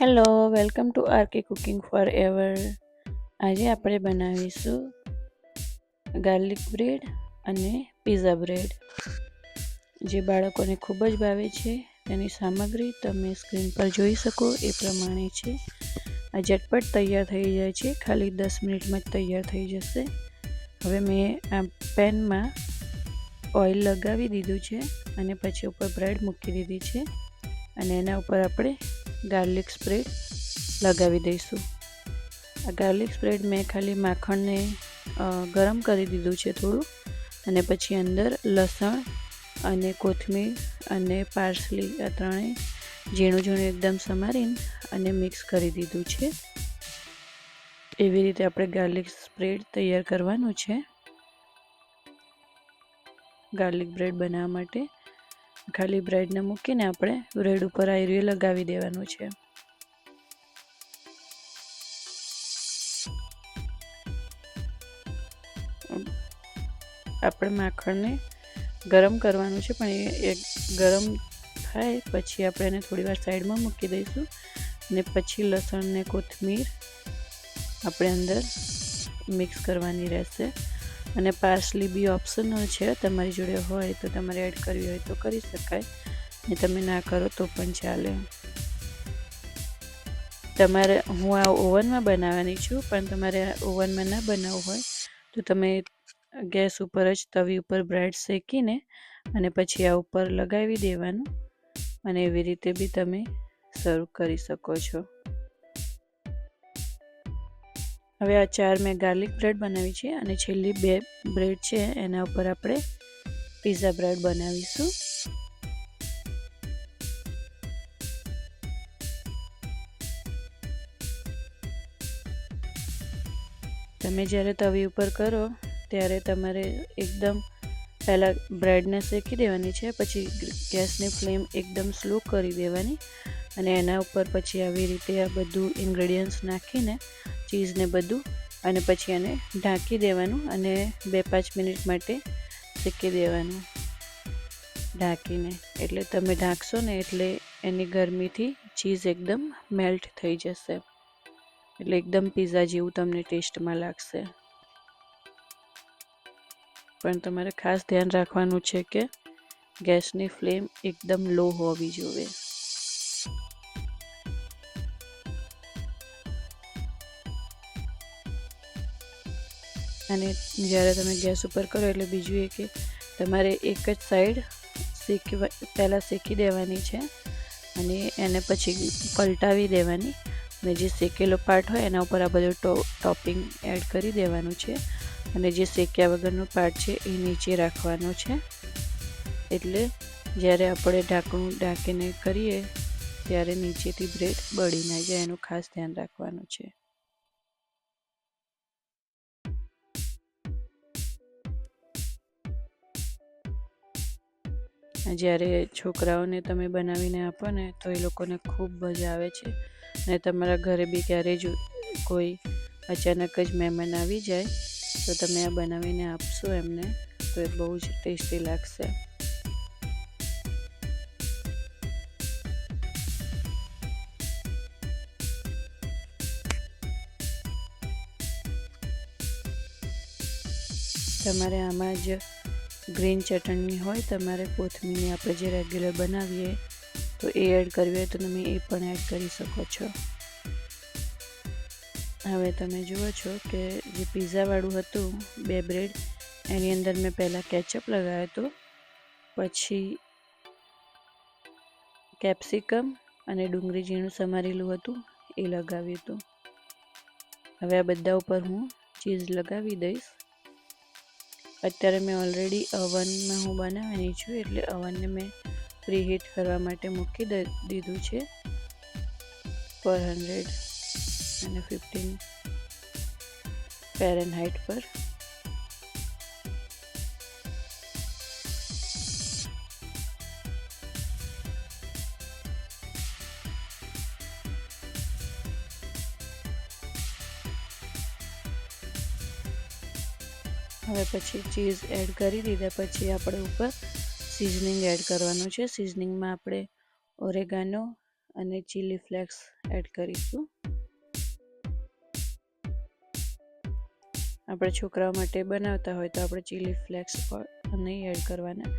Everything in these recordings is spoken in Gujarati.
Hello welcome to RK cooking forever આજે આપણે બનાવીશું ગાર્લિક બ્રેડ અને પીઝા બ્રેડ જે બાળકોને ખૂબ જ ભાવે છે, તેની સામગ્રી તમે સ્ક્રીન પર જોઈ શકો, એ પ્રમાણે છે. આ ઝટપટ તૈયાર થઈ જાય છે, ખાલી દસ મિનિટમાં જ તૈયાર થઈ જશે. હવે મેં આ પેનમાં ઓઇલ લગાવી દીધું છે અને પછી ઉપર બ્રેડ મૂકી દીધી છે. અને એના ઉપર આપણે ગાર્લિક સ્પ્રેડ લગાવી દઈશું. આ ગાર્લિક સ્પ્રેડ મેં ખાલી માખણને ગરમ કરી દીધું છે થોડું અને પછી અંદર લસણ અને કોથમીર અને પાર્સલી આ ત્રણેય ઝીણું ઝીણું એકદમ સમારીને અને મિક્સ કરી દીધું છે. એવી રીતે આપણે ગાર્લિક સ્પ્રેડ તૈયાર કરવાનું છે. ગાર્લિક બ્રેડ બનાવવા માટે ખાલી બ્રેડને મૂકીને આપણે બ્રેડ ઉપર આયરીઓ લગાવી દેવાનું છે. આપણે માખણને ગરમ કરવાનું છે, પણ એ ગરમ થાય પછી આપણે એને થોડી વાર સાઈડમાં મૂકી દઈશું ને પછી લસણ ને કોથમીર આપણે અંદર મિક્સ કરવાની રહેશે. અને પાર્સલી બી ઓપ્શનલ છે. તમારી જોડે હોય તો તમારે એડ કરવી હોય તો કરી શકાય. ને તમે ના કરો તો પણ ચાલે. તમારે, હું આ ઓવનમાં બનાવવાની છું, પણ તમારે ઓવનમાં ના બનાવવું હોય તો તમે ગેસ ઉપર જ તવી ઉપર બ્રેડ શેકીને અને પછી આ ઉપર લગાવી દેવાનું. અને એવી રીતે બી તમે સર્વ કરી શકો છો. હવે આ ચાર મેં ગાર્લિક બ્રેડ બનાવી છે અને છેલ્લી બે બ્રેડ છે, એના ઉપર આપણે પીઝા બ્રેડ બનાવીશું. તમે જ્યારે તવી ઉપર કરો, ત્યારે તમારે એકદમ પહેલાં બ્રેડને શેકી દેવાની છે, પછી ગેસની ફ્લેમ એકદમ સ્લો કરી દેવાની. અને એના ઉપર પછી આવી રીતે આ બધું ઇન્ગ્રેડિયન્ટ્સ નાખીને ચીઝને બધું અને પછી એને ઢાંકી દેવાનું અને બે પાંચ મિનિટ માટે શેકી દેવાનું. ઢાંકીને. એટલે તમે ઢાંકશો ને એટલે એની ગરમીથી ચીઝ એકદમ મેલ્ટ થઈ જશે. એટલે એકદમ પીઝા જેવું તમને ટેસ્ટમાં લાગશે. પણ તમારે ખાસ ધ્યાન રાખવાનું છે કે ગેસની ફ્લેમ એકદમ લો હોવી જોઈએ. અને જ્યારે તમે ગેસ ઉપર કરો એટલે બીજું એ કે તમારે એક જ સાઈડ શેકી પહેલાં શેકી દેવાની છે અને એને પછી પલટાવી દેવાની અને જે શેકેલો પાર્ટ હોય એના ઉપર આ બધું ટોપિંગ એડ કરી દેવાનું છે અને જે શેક્યા વગરનો પાર્ટ છે એ નીચે રાખવાનો છે. એટલે જ્યારે આપણે ઢાંકણું ઢાંકીને કરીએ ત્યારે નીચેથી બ્રેડ બળી ના જાય, એનું ખાસ ધ્યાન રાખવાનું છે. જ્યારે છોકરાઓને તમે બનાવીને આપો ને, તો એ લોકોને ખૂબ મજા આવે છે. અને તમારા ઘરે બી ક્યારે જ કોઈ અચાનક જ મહેમાન આવી જાય, તો તમે આ બનાવીને આપશો એમને, તો એ બહુ જ ટેસ્ટી લાગશે. તમારે આમાં જ ગ્રીન ચટણી હોય, તમારે કોથમીરની આપણે જે રેગ્યુલર બનાવીએ, તો એ એડ કરવી હોય તો તમે એ પણ એડ કરી શકો છો. હવે તમે જુઓ છો કે જે પીઝાવાળું હતું, બે બ્રેડ એની અંદર મેં પહેલાં કેચઅપ લગાવ્યો હતો, પછી કેપ્સિકમ અને ડુંગળી ઝીણું સમારેલું હતું, એ લગાવ્યું હતું. હવે આ બધા ઉપર હું ચીઝ લગાવી દઈશ. અત્યારે મેં ઓલરેડી અવનમાં હું બનાવવાની છું, એટલે અવનને મેં પ્રીહીટ કરવા માટે મૂકી દીધું છે. પર હંડ્રેડ અને ફિફ્ટીન ફેરનહાઇટ પર. હવે પછી ચીઝ એડ કરી દીધા. પછી આપણે ઉપર સિઝનિંગ એડ કરવાનું છે. સિઝનિંગમાં આપણે ઓરેગાનો અને ચીલી ફ્લેક્સ એડ કરીશું. આપણે છોકરાઓ માટે બનાવતા હોય તો આપણે ચીલી ફ્લેક્સ પણ નહીં એડ કરવાના.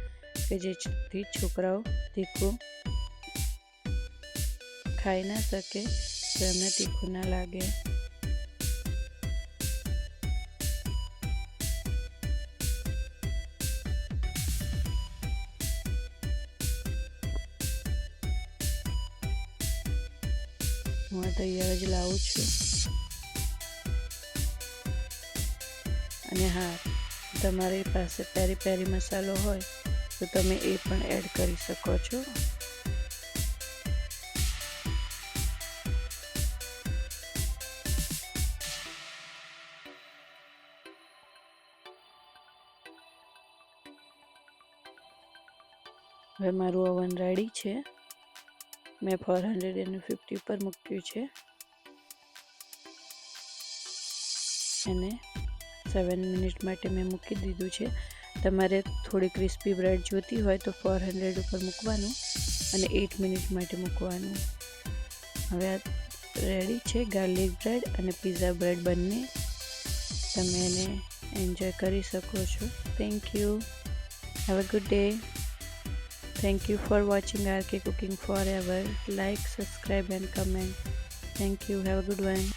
કે જેથી છોકરાઓ તીખું ખાઈ ના શકે, તો એમને તીખું ના લાગે. હું તૈયાર જ લાવું છું. અને હા, તમારી પાસે પેરી પેરી મસાલો હોય, તો તમે એ પણ એડ કરી શકો છો. હવે મારું ઓવન રેડી છે. મેં ફોર હંડ્રેડ એન્ડ ફિફ્ટી પર મૂક્યું છે. એને સેવન મિનિટ માટે મેં મૂકી દીધું છે. તમારે થોડી ક્રિસ્પી બ્રેડ જોઈતી હોય તો ફોર હંડ્રેડ ઉપર મૂકવાનું અને એટ મિનિટ માટે મૂકવાનું. હવે આ રેડી છે ગાર્લિક બ્રેડ અને પીઝા બ્રેડ બંને. તમે એને એન્જોય કરી શકો છો. Thank you have a good day Thank you for watching RK Cooking Forever. Like, subscribe and comment. Thank you. Have a good one.